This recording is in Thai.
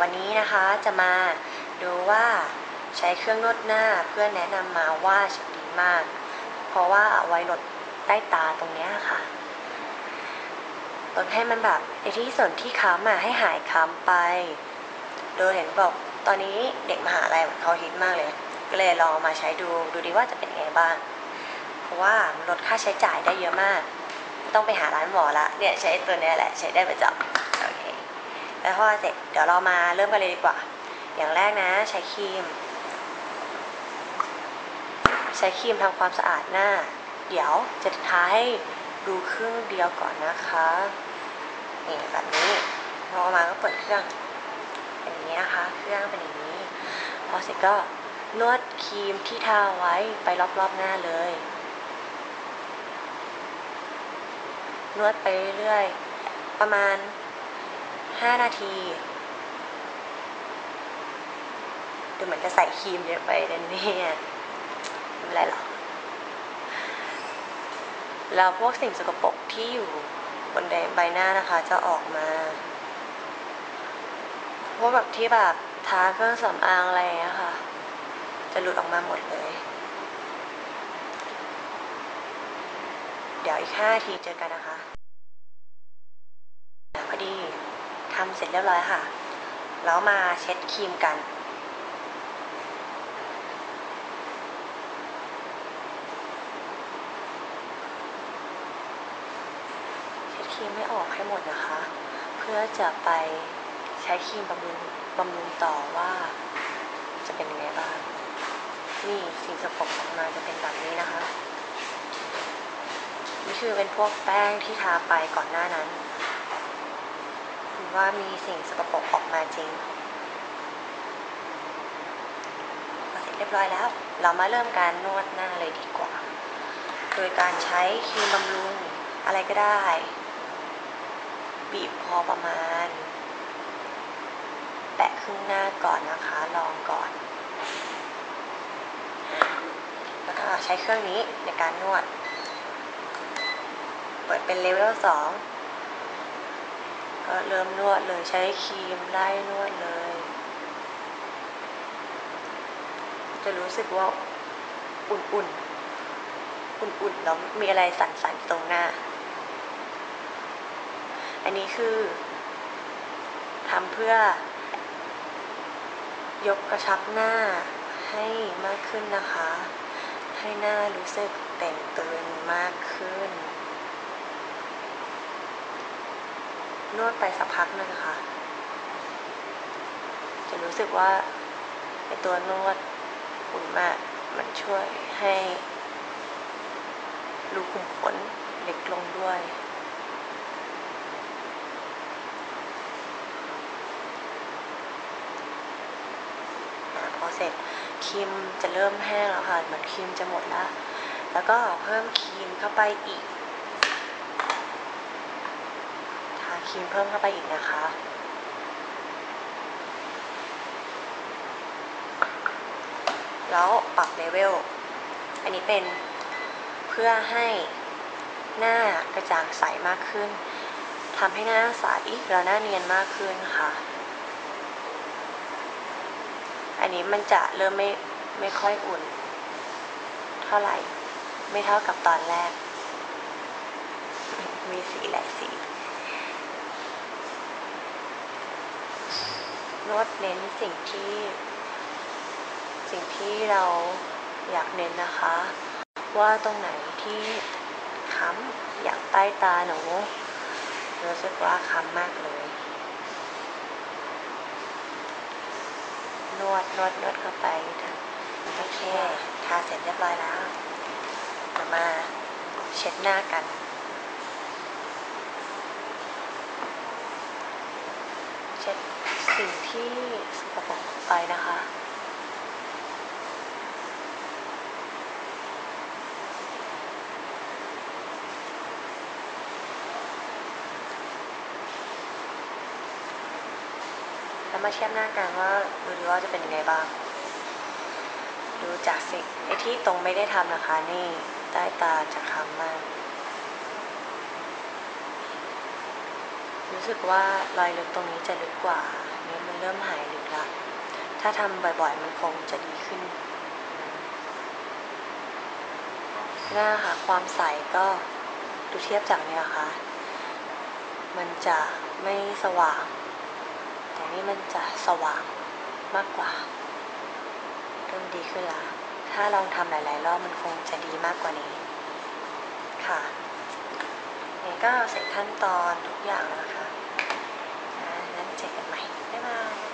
วันนี้นะคะจะมาดูว่าใช้เครื่องนวดหน้าเพื่อนแนะนำมาว่าดีมาก เพราะว่าเอาไว้ลดใต้ตาตรงเนี้ยค่ะลดให้มันแบบไอที่ส่วนที่ค้ำอะให้หายค้ำไป โดยเห็นบอกตอนนี้เด็กมหาลัยเขาฮิตมากเลย ก็เลยลองมาใช้ดูดูดีว่าจะเป็นยังไงบ้าง เพราะว่ามันลดค่าใช้จ่ายได้เยอะมาก ต้องไปหาร้านหมอละเนี่ยใช้ตัวเนี้ยแหละใช้ได้ประจำ แล้วพอเสร็จเดี๋ยวเรามาเริ่มกันเลยดีกว่า อย่างแรกนะ ใช้ครีม ใช้ครีมทำความสะอาดหน้า เดี๋ยวจะทาให้ดูครึ่งเดียวก่อนนะคะนี่แบบนี้พอมาก็เปิดเครื่องเป็นอย่างนี้นะคะ เครื่องเป็นอย่างนี้ พอเสร็จก็นวดครีมที่ทาไว้ไปรอบๆหน้าเลย นวดไปเรื่อยๆประมาณ 5นาที ดูเหมือนจะใส่ครีมเยอะไปนะเนี่ยไม่เป็นไรหรอกแล้วพวกสิ่งสกปรกที่อยู่บนใบหน้านะคะ จะออกมาพวกแบบที่แบบทาเครื่องสำอางอะไรอย่างเงี้ยค่ะ จะหลุดออกมาหมดเลย เดี๋ยวอีกห้านาทีเจอกันนะคะ พอดี ทำเสร็จเรียบร้อยค่ะ แล้วมาเช็ดครีมกัน เช็ดครีมไม่ออกให้หมดนะคะ เพื่อจะไปใช้ครีมบำรุงบำรุงต่อว่าจะเป็นยังไงบ้าง นี่สิ่งสกปรกออกมาจะเป็นแบบนี้นะคะนี่คือเป็นพวกแป้งที่ทาไปก่อนหน้านั้น ว่ามีสิ่งสกปรกออกมาจริงพอเสร็จเรียบร้อยแล้ว เรามาเริ่มการนวดหน้าเลยดีกว่า โดยการใช้ครีมบำรุงอะไรก็ได้ บีบพอประมาณ แปะครึ่งหน้าก่อนนะคะ ลองก่อน แล้วก็ใช้เครื่องนี้ในการนวด เปิดเป็นเลเวลสอง ก็เริ่มนวดเลยใช้ครีมไล่นวดเลย จะรู้สึกว่าอุ่นๆ อุ่นๆ แล้วมีอะไรสั่นๆ ตรงหน้า อันนี้คือทำเพื่อยกกระชับหน้าให้มากขึ้นนะคะ ให้หน้ารู้สึกเต่งตึงมากขึ้น นวดไปสักพักหนึ่งค่ะ จะรู้สึกว่าไอตัวนวดอุ่นมากมันช่วยให้รูขุมขนเล็กลงด้วย พอเสร็จครีมจะเริ่มแห้งแล้วค่ะ เหมือนครีมจะหมดแล้วแล้วก็เพิ่มครีมเข้าไปอีก ทา ครีมเพิ่มเข้าไปอีกนะคะ แล้วปรับเลเวล อันนี้เป็นเพื่อให้หน้ากระจ่างใสมากขึ้นทำให้หน้าใสและหน้าเนียนมากขึ้นค่ะ อันนี้มันจะเริ่มไม่ไม่ค่อยอุ่น เท่าไหร่ ไม่เท่ากับตอนแรก มีสีหลายสี นวดเน้นสิ่งที่ สิ่งที่เราอยากเน้นนะคะ ว่าตรงไหนที่ค้ำอย่างใต้ตาหนูรู้สึกว่าค้ำมากเลย นวดนวดนวดเข้าไปโอเคทาเสร็จเรียบร้อยแล้วเดี๋ยวมาเช็ดหน้ากันเช็ด สิ่งที่สกปรกออกไปนะคะ แล้วมาเทียบหน้ากันว่าดูดีว่าจะเป็นยังไงบ้าง ดูจากสิ่งไอ้ที่ตรงไม่ได้ทำนะคะ นี่ใต้ตาจะค้ำมาก รู้สึกว่ารอยลึกตรงนี้จะลึกกว่าเนี้อมันเริ่มหายลึกละถ้าทำบ่อยๆ มันคงจะดีขึ้น หน้าค่ะความใสก็ดูเทียบจากเนี้ยค่ะ มันจะไม่สว่าง แต่นี่มันจะสว่างมากกว่า เริ่มดีขึ้นละถ้าลองทำหลายๆ รอบมันคงจะดีมากกว่านี้ ค่ะ ก็เสร็จขั้นตอนทุกอย่างแล้วนะคะอะงั้นเจอกันใหม่บ๊ายบาย